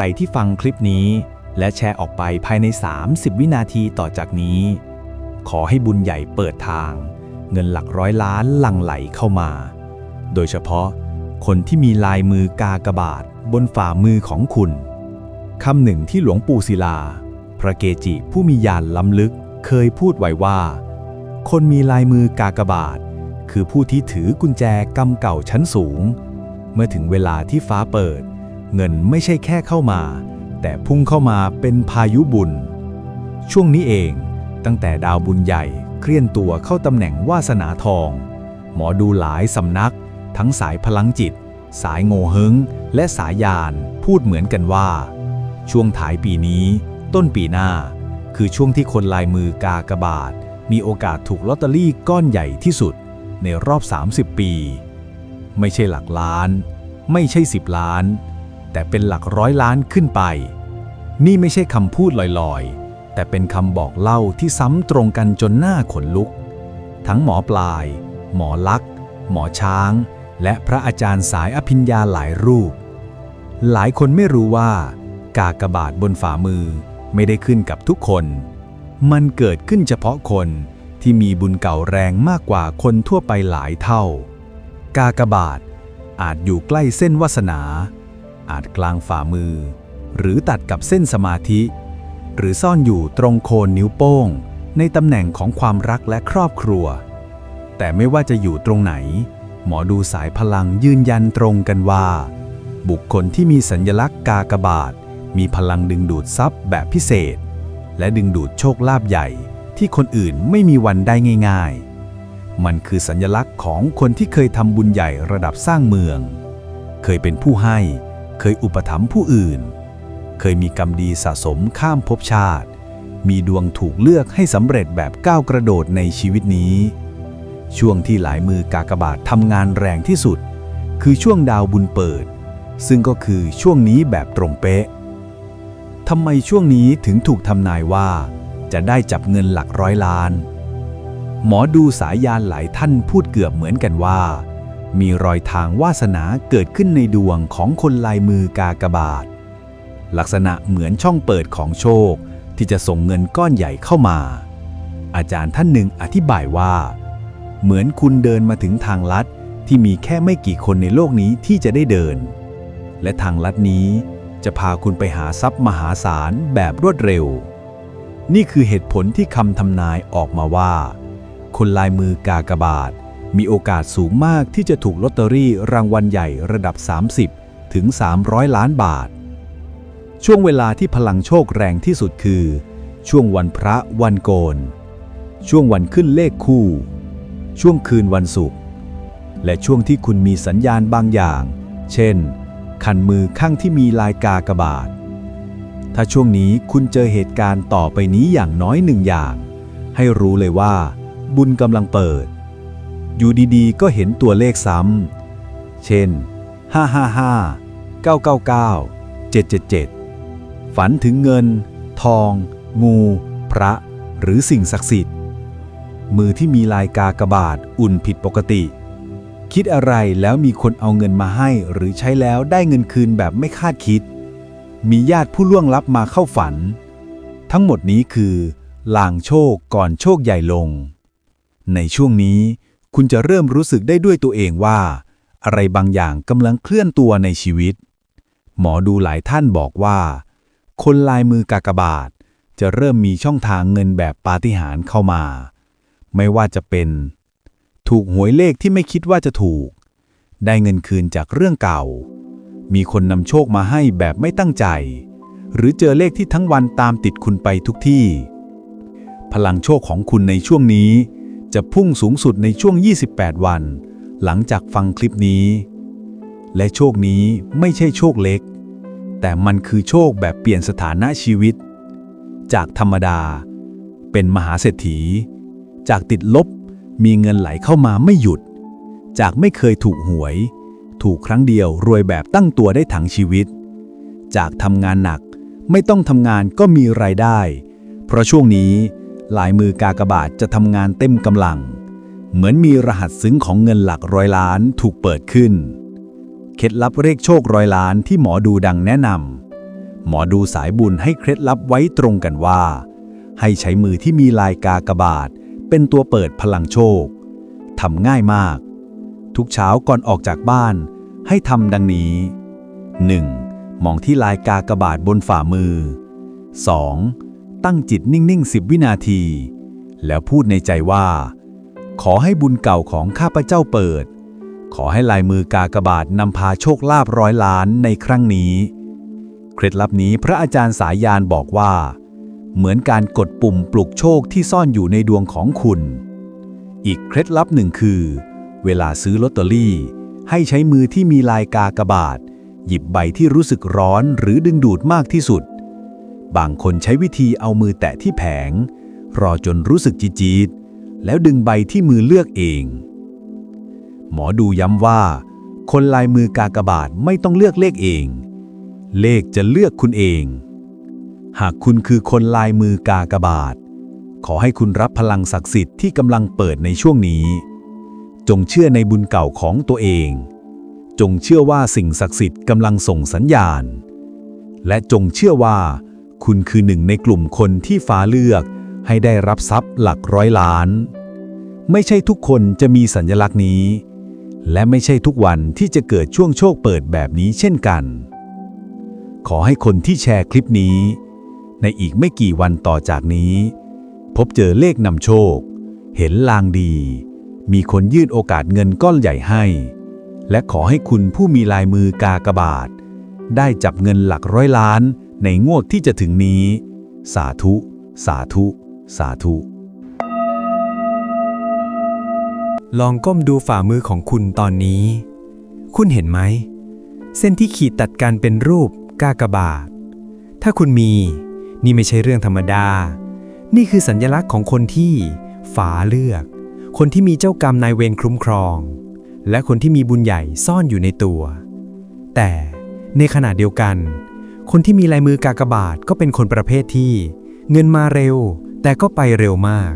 รที่ฟังคลิปนี้ และแชร์ออกไปภายใน 30 วินาทีต่อจากนี้ ขอให้บุญใหญ่เปิดทาง เงินหลักร้อยล้านหลั่งไหลเข้ามา โดยเฉพาะ คนที่มีลายมือกากบาทบนฝ่ามือของคุณคำหนึ่งที่หลวงปู่ศิลา พระเกจิผู้มีญาณล้ำลึกเคยพูดไว้ว่า คนมีลายมือกากบาท คือผู้ที่ถือกุญแจกำเก่าชั้นสูง เมื่อถึงเวลาที่ฟ้าเปิด เงินไม่ใช่แค่เข้ามา แต่พุ่งเข้ามาเป็นพายุบุญ ช่วงนี้เองตั้งแต่ดาวบุญใหญ่เคลื่อนตัวเข้าตำแหน่งวาสนาทอง หมอดูหลายสำนัก ทั้งสายพลังจิต สายโงเฮงและสายยานพูดเหมือนกันว่า ช่วงถ่ายปีนี้ ต้นปีหน้า คือช่วงที่คนลายมือกากบาท มีโอกาสถูกลอตเตอรี่ก้อนใหญ่ที่สุดในรอบ 30 ปี ไม่ใช่หลักล้าน ไม่ใช่ 10 ล้าน แต่เป็นหลักร้อยล้านขึ้นไป นี่ไม่ใช่คำพูดลอยๆ แต่เป็นคำบอกเล่าที่ซ้ำตรงกันจนหน้าขนลุก ทั้งหมอปลาย หมอลักษ์หมอช้าง และพระอาจารย์สายอภิญญาหลายรูป หลายคนไม่รู้ว่า กากบาทบนฝ่ามือไม่ได้ขึ้นกับทุกคน มันเกิดขึ้นเฉพาะคนที่มีบุญเก่าแรงมากกว่าคนทั่วไปหลายเท่า กากบาทอาจอยู่ใกล้เส้นวาสนา อาจกลางฝ่ามือ หรือตัดกับเส้นสมาธิ หรือซ่อนอยู่ตรงโคนนิ้วโป้ง ในตำแหน่งของความรักและครอบครัว แต่ไม่ว่าจะอยู่ตรงไหน หมอดูสายพลังยืนยันตรงกันว่า บุคคลที่มีสัญลักษณ์กากบาท มีพลังดึงดูดทรัพย์แบบพิเศษ และดึงดูดโชคลาภใหญ่ที่คนอื่นไม่มีวันได้ง่ายๆ มันคือสัญลักษณ์ของคนที่เคยทำบุญใหญ่ระดับสร้างเมือง เคยเป็นผู้ให้ เคยอุปถัมภ์ผู้อื่น เคยมีกรรมดีสะสมข้ามภพชาติ มีดวงถูกเลือกให้สำเร็จแบบก้าวกระโดดในชีวิตนี้ ช่วงที่หลายมือกากบาททำงานแรงที่สุด คือช่วงดาวบุญเปิด ซึ่งก็คือช่วงนี้แบบตรงเป๊ะทำไมช่วงนี้ถึงถูกทำนายว่า จะได้จับเงินหลักร้อยล้าน หมอดูสายยานหลายท่านพูดเกือบเหมือนกันว่า มีรอยทางวาสนาเกิดขึ้นในดวงของคนลายมือกากบาท ลักษณะเหมือนช่องเปิดของโชค ที่จะส่งเงินก้อนใหญ่เข้ามา อาจารย์ท่านหนึ่งอธิบายว่า เหมือนคุณเดินมาถึงทางลัดที่มีแค่ไม่กี่คนในโลกนี้ที่จะได้เดิน และทางลัดนี้จะพาคุณไปหาทรัพย์มหาศาลแบบรวดเร็ว นี่คือเหตุผลที่คำทำนายออกมาว่า คนลายมือกากบาท มีโอกาสสูงมากที่จะถูกลอตเตอรี่รางวัลใหญ่ระดับ 30 ถึง 300 ล้านบาท ช่วงเวลาที่พลังโชคแรงที่สุดคือ ช่วงวันพระวันโกน ช่วงวันขึ้นเลขคู่ ช่วงคืนวันศุกร์และช่วงที่คุณมีสัญญาณบางอย่าง เช่น คันมือข้างที่มีลายกากบาทถ้าช่วงนี้คุณเจอเหตุการณ์ต่อไปนี้อย่างน้อยหนึ่งอย่าง ให้รู้เลยว่า บุญกำลังเปิด อยู่ดีๆ ก็เห็นตัวเลขซ้ำ เช่น 555 999 777 ฝันถึงเงิน ทอง งู พระ หรือสิ่งศักดิ์สิทธิ์ มือที่มีลายกากบาทอุ่นผิดปกติ คิดอะไรแล้วมีคนเอาเงินมาให้หรือใช้แล้วได้เงินคืนแบบไม่คาดคิด มีญาติผู้ล่วงลับมาเข้าฝัน ทั้งหมดนี้คือลางโชคก่อนโชคใหญ่ลง ในช่วงนี้ คุณจะเริ่มรู้สึกได้ด้วยตัวเองว่า อะไรบางอย่างกำลังเคลื่อนตัวในชีวิต หมอดูหลายท่านบอกว่า คนลายมือกากบาท จะเริ่มมีช่องทางเงินแบบปาฏิหาริย์เข้ามา ไม่ว่าจะเป็น ถูกหวยเลขที่ไม่คิดว่าจะถูก ได้เงินคืนจากเรื่องเก่า มีคนนำโชคมาให้แบบไม่ตั้งใจ หรือเจอเลขที่ทั้งวันตามติดคุณไปทุกที่ พลังโชคของคุณในช่วงนี้ จะพุ่งสูงสุดในช่วง 28 วัน หลังจากฟังคลิปนี้ และโชคนี้ไม่ใช่โชคเล็ก แต่มันคือโชคแบบเปลี่ยนสถานะชีวิต จากธรรมดา เป็นมหาเศรษฐี จากติดลบมีเงินไหลเข้ามาไม่หยุด จากไม่เคยถูกหวย ถูกครั้งเดียวรวยแบบตั้งตัวได้ทั้งชีวิต จากทำงานหนักไม่ต้องทำงานก็มีรายได้ เพราะช่วงนี้ ลายมือกากบาทจะทำงานเต็มกำลัง เหมือนมีรหัสซึ้งของเงินหลักร้อยล้านถูกเปิดขึ้น เคล็ดลับเลขโชคร้อยล้านที่หมอดูดังแนะนำหมอดูสายบุญให้เคล็ดลับไว้ตรงกันว่า ให้ใช้มือที่มีลายกากบาท เป็นตัวเปิดพลังโชคทำง่ายมาก ทุกเช้าก่อนออกจากบ้าน ให้ทำดังนี้ 1. มองที่ลายกากบาทบนฝ่ามือ 2. ตั้งจิตนิ่งๆ10วินาที แล้วพูดในใจว่า ขอให้บุญเก่าของข้าพเจ้าเปิด ขอให้ลายมือกากบาทนำพาโชคลาภร้อยล้านในครั้งนี้ เคล็ดลับนี้พระอาจารย์สายยานบอกว่า เหมือนการกดปุ่มปลุกโชคที่ซ่อนอยู่ในดวงของคุณ อีกเคล็ดลับหนึ่งคือ เวลาซื้อลอตเตอรี่ ให้ใช้มือที่มีลายกากบาท หยิบใบที่รู้สึกร้อนหรือดึงดูดมากที่สุด บางคนใช้วิธีเอามือแตะที่แผง รอจนรู้สึกจีดๆแล้วดึงใบที่มือเลือกเอง หมอดูย้ำว่า คนลายมือกากบาทไม่ต้องเลือกเลขเอง เลขจะเลือกคุณเอง หากคุณคือคนลายมือกากบาท ขอให้คุณรับพลังศักดิ์สิทธิ์ที่กำลังเปิดในช่วงนี้ จงเชื่อในบุญเก่าของตัวเอง จงเชื่อว่าสิ่งศักดิ์สิทธิ์กำลังส่งสัญญาณ และจงเชื่อว่า คุณคือหนึ่งในกลุ่มคนที่ฟ้าเลือก ให้ได้รับทรัพย์หลักร้อยล้าน ไม่ใช่ทุกคนจะมีสัญลักษณ์นี้ และไม่ใช่ทุกวันที่จะเกิดช่วงโชคเปิดแบบนี้เช่นกัน ขอให้คนที่แชร์คลิปนี้ ในอีกไม่กี่วันต่อจากนี้ พบเจอเลขนำโชค เห็นลางดี มีคนยื่นโอกาสเงินก้อนใหญ่ให้ และขอให้คุณผู้มีลายมือกากบาทได้จับเงินหลักร้อยล้าน ในงวดที่จะถึงนี้ สาธุ สาธุ สาธุ ลองก้มดูฝ่ามือของคุณตอนนี้ คุณเห็นไหม เส้นที่ขีดตัดกันเป็นรูปกากบาท ถ้าคุณมี นี่ไม่ใช่เรื่องธรรมดา นี่คือสัญลักษณ์ของคนที่ฝาเลือก คนที่มีเจ้ากรรมนายเวรคุ้มครอง และคนที่มีบุญใหญ่ซ่อนอยู่ในตัว แต่ในขณะเดียวกัน คนที่มีลายมือกากบาทก็เป็นคนประเภทที่ เงินมาเร็ว แต่ก็ไปเร็วมาก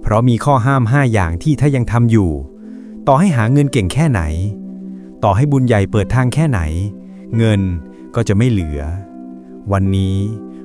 เพราะมีข้อห้าม 5 อย่างที่ถ้ายังทำอยู่ ต่อให้หาเงินเก่งแค่ไหน ต่อให้บุญใหญ่เปิดทางแค่ไหน เงินก็จะไม่เหลือ วันนี้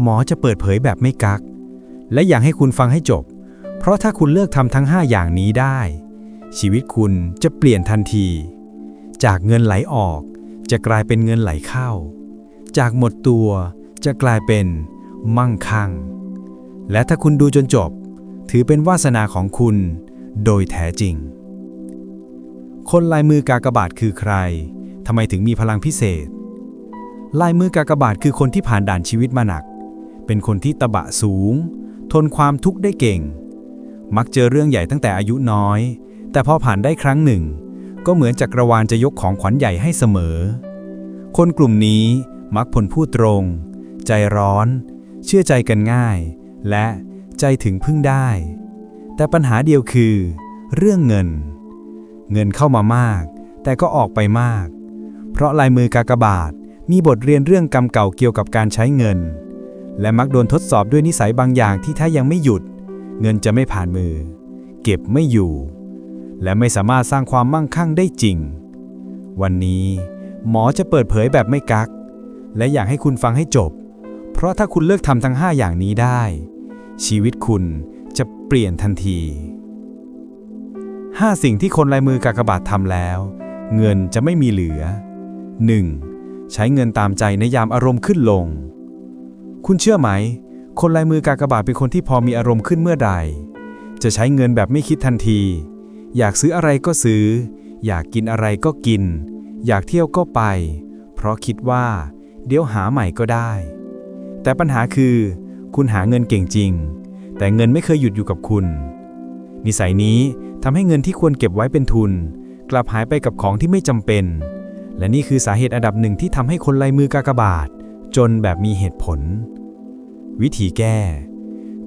หมอจะเปิดเผยแบบไม่กัก และอยากให้คุณฟังให้จบ เพราะถ้าคุณเลิกทำทั้ง 5 อย่างนี้ได้ ชีวิตคุณจะเปลี่ยนทันที จากเงินไหลออกจะกลายเป็นเงินไหลเข้า จากหมดตัวจะกลายเป็นมั่งคั่ง และถ้าคุณดูจนจบ ถือเป็นวาสนาของคุณโดยแท้จริง คนลายมือกากบาทคือใครทำไมถึงมีพลังพิเศษ ลายมือกากบาทคือคนที่ผ่านด่านชีวิตมาหนัก เป็นคนที่ตะบะสูง ทนความทุกข์ได้เก่ง มักเจอเรื่องใหญ่ตั้งแต่อายุน้อย แต่พอผ่านได้ครั้งหนึ่ง ก็เหมือนจักรวาลจะยกของขวัญใหญ่ให้เสมอ คนกลุ่มนี้ มักผลพูดตรง ใจร้อน เชื่อใจกันง่าย และใจถึงพึ่งได้ แต่ปัญหาเดียวคือ เรื่องเงิน เงินเข้ามามาก แต่ก็ออกไปมาก เพราะลายมือกากบาทมีบทเรียนเรื่องกรรมเก่าเกี่ยวกับการใช้เงิน และมักโดนทดสอบด้วยนิสัยบางอย่างที่ถ้ายังไม่หยุด เงินจะไม่ผ่านมือ เก็บไม่อยู่ และไม่สามารถสร้างความมั่งคั่งได้จริง วันนี้ หมอจะเปิดเผยแบบไม่กัก และอยากให้คุณฟังให้จบ เพราะถ้าคุณเลิกทำทั้ง 5 อย่างนี้ได้ ชีวิตคุณจะเปลี่ยนทันที 5 สิ่งที่คนลายมือกากบาททำแล้ว เงินจะไม่มีเหลือ 1. ใช้เงินตามใจในยามอารมณ์ขึ้นลง คุณเชื่อไหม คนลายมือกากบาทเป็นคนที่พอมีอารมณ์ขึ้นเมื่อใด จะใช้เงินแบบไม่คิดทันที อยากซื้ออะไรก็ซื้อ อยากกินอะไรก็กิน อยากเที่ยวก็ไป เพราะคิดว่า เดี๋ยวหาใหม่ก็ได้ แต่ปัญหาคือ คุณหาเงินเก่งจริง แต่เงินไม่เคยหยุดอยู่กับคุณ นิสัยนี้ทำให้เงินที่ควรเก็บไว้เป็นทุน กลับหายไปกับของที่ไม่จำเป็น และนี่คือสาเหตุอันดับหนึ่งที่ทำให้คนลายมือกากบาท จนแบบมีเหตุผล วิธีแก้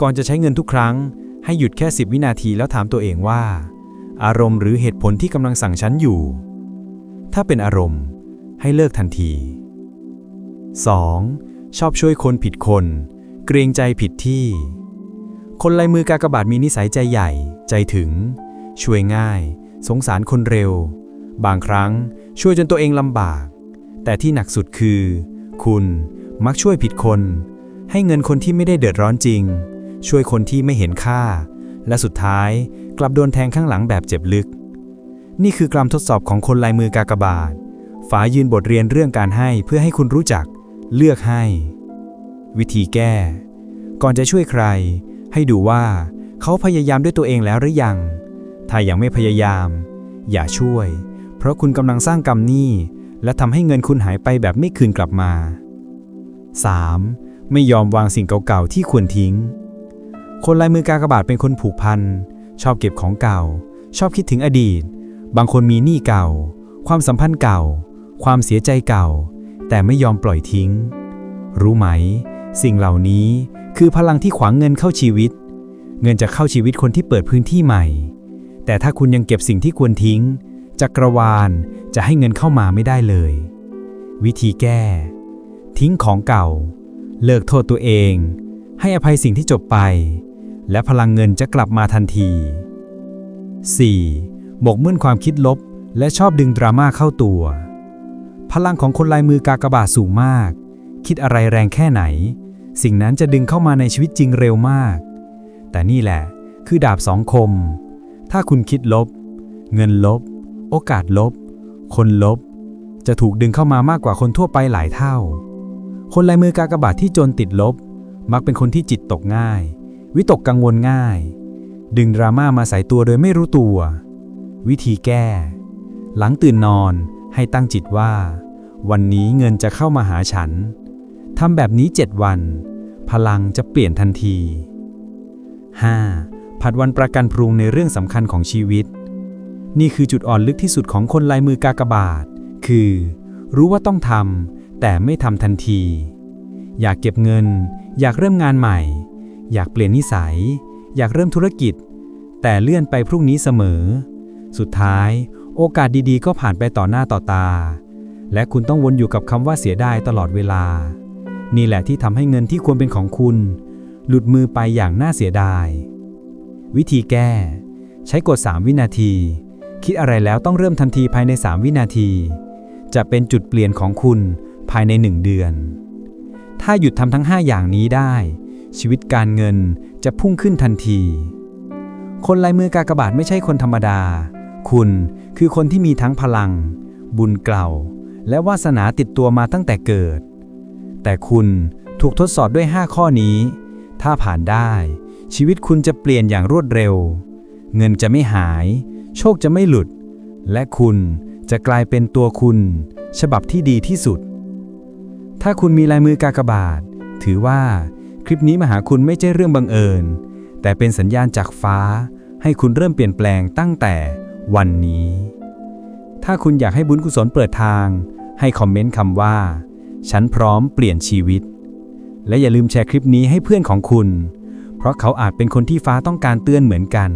ก่อนจะใช้เงินทุกครั้ง ให้หยุดแค่ 10 วินาทีแล้วถามตัวเองว่า อารมณ์หรือเหตุผลที่กำลังสั่งฉันอยู่ ถ้าเป็นอารมณ์ให้เลิกทันที 2. ชอบช่วยคนผิดคน เกรงใจผิดที่ คนลายมือกากบาทมีนิสัยใจใหญ่ ใจถึง ช่วยง่าย สงสารคนเร็ว บางครั้งช่วยจนตัวเองลำบาก แต่ที่หนักสุดคือ คุณมักช่วยผิดคน ให้เงินคนที่ไม่ได้เดือดร้อนจริง ช่วยคนที่ไม่เห็นค่า และสุดท้ายกลับโดนแทงข้างหลังแบบเจ็บลึก นี่คือกรรมทดสอบของคนลายมือกากบาทฝายืนบทเรียนเรื่องการให้เพื่อให้คุณรู้จัก เลือกให้ วิธีแก้ ก่อนจะช่วยใคร ให้ดูว่าเขาพยายามด้วยตัวเองแล้วหรือยัง ถ้ายังไม่พยายาม อย่าช่วย เพราะคุณกำลังสร้างกรรมหนี้และทำให้เงินคุณหายไปแบบไม่คืนกลับมา 3. ไม่ยอมวางสิ่งเก่าๆที่ควรทิ้ง คนลายมือกากบาทเป็นคนผูกพัน ชอบเก็บของเก่า ชอบคิดถึงอดีต บางคนมีหนี้เก่า ความสัมพันธ์เก่า ความเสียใจเก่า แต่ไม่ยอมปล่อยทิ้ง รู้ไหม สิ่งเหล่านี้คือพลังที่ขวางเงินเข้าชีวิต เงินจะเข้าชีวิตคนที่เปิดพื้นที่ใหม่ แต่ถ้าคุณยังเก็บสิ่งที่ควรทิ้ง จักรวาลจะให้เงินเข้ามาไม่ได้เลย วิธีแก้ ทิ้งของเก่า เลิกโทษตัวเอง ให้อภัยสิ่งที่จบไป และพลังเงินจะกลับมาทันที 4. บกมุ่นความคิดลบ และชอบดึงดราม่าเข้าตัว พลังของคนลายมือกากบาทสูงมาก คิดอะไรแรงแค่ไหน สิ่งนั้นจะดึงเข้ามาในชีวิตจริงเร็วมาก แต่นี่แหละ คือดาบสองคม ถ้าคุณคิดลบ เงินลบ โอกาสลบ คนลบ จะถูกดึงเข้ามามากกว่าคนทั่วไปหลายเท่า คนลายมือกากบาทที่จนติดลบ มักเป็นคนที่จิตตกง่าย วิตกกังวลง่าย ดึงดราม่ามาใส่ตัวโดยไม่รู้ตัว วิธีแก้ หลังตื่นนอน ให้ตั้งจิตว่า วันนี้เงินจะเข้ามาหาฉันทำแบบนี้เจ็ดวัน พลังจะเปลี่ยนทันที 5. ผัดวันประกันพรุงในเรื่องสำคัญของชีวิต นี่คือจุดอ่อนลึกที่สุดของคนลายมือกากบาท คือ รู้ว่าต้องทำแต่ไม่ทำทันที อยากเก็บเงิน อยากเริ่มงานใหม่ อยากเปลี่ยนนิสัย อยากเริ่มธุรกิจ แต่เลื่อนไปพรุ่งนี้เสมอ สุดท้าย โอกาสดีๆ ก็ผ่านไปต่อหน้าต่อตา และคุณต้องวนอยู่กับคำว่าเสียดายตลอดเวลา นี่แหละที่ทำให้เงินที่ควรเป็นของคุณ หลุดมือไปอย่างน่าเสียดาย วิธีแก้ ใช้กด 3 วินาที คิดอะไรแล้วต้องเริ่มทันทีภายใน 3 วินาที จะเป็นจุดเปลี่ยนของคุณภายใน 1 เดือน ถ้าหยุดทำทั้ง 5 อย่างนี้ได้ ชีวิตการเงินจะพุ่งขึ้นทันที คนลายมือกากบาทไม่ใช่คนธรรมดา คุณคือคนที่มีทั้งพลัง บุญเก่า และวาสนาติดตัวมาตั้งแต่เกิด แต่คุณถูกทดสอบด้วย 5 ข้อนี้ ถ้าผ่านได้ ชีวิตคุณจะเปลี่ยนอย่างรวดเร็ว เงินจะไม่หาย โชคจะไม่หลุด และคุณจะกลายเป็นตัวคุณ ฉบับที่ดีที่สุด ถ้าคุณมีลายมือกากบาท ถือว่าคลิปนี้มาหาคุณไม่ใช่เรื่องบังเอิญ แต่เป็นสัญญาณจากฟ้า ให้คุณเริ่มเปลี่ยนแปลงตั้งแต่ วันนี้ ถ้าคุณอยากให้บุญกุศลเปิดทาง ให้คอมเมนต์คำว่า ฉันพร้อมเปลี่ยนชีวิต และอย่าลืมแชร์คลิปนี้ให้เพื่อนของคุณ เพราะเขาอาจเป็นคนที่ฟ้าต้องการเตือนเหมือนกัน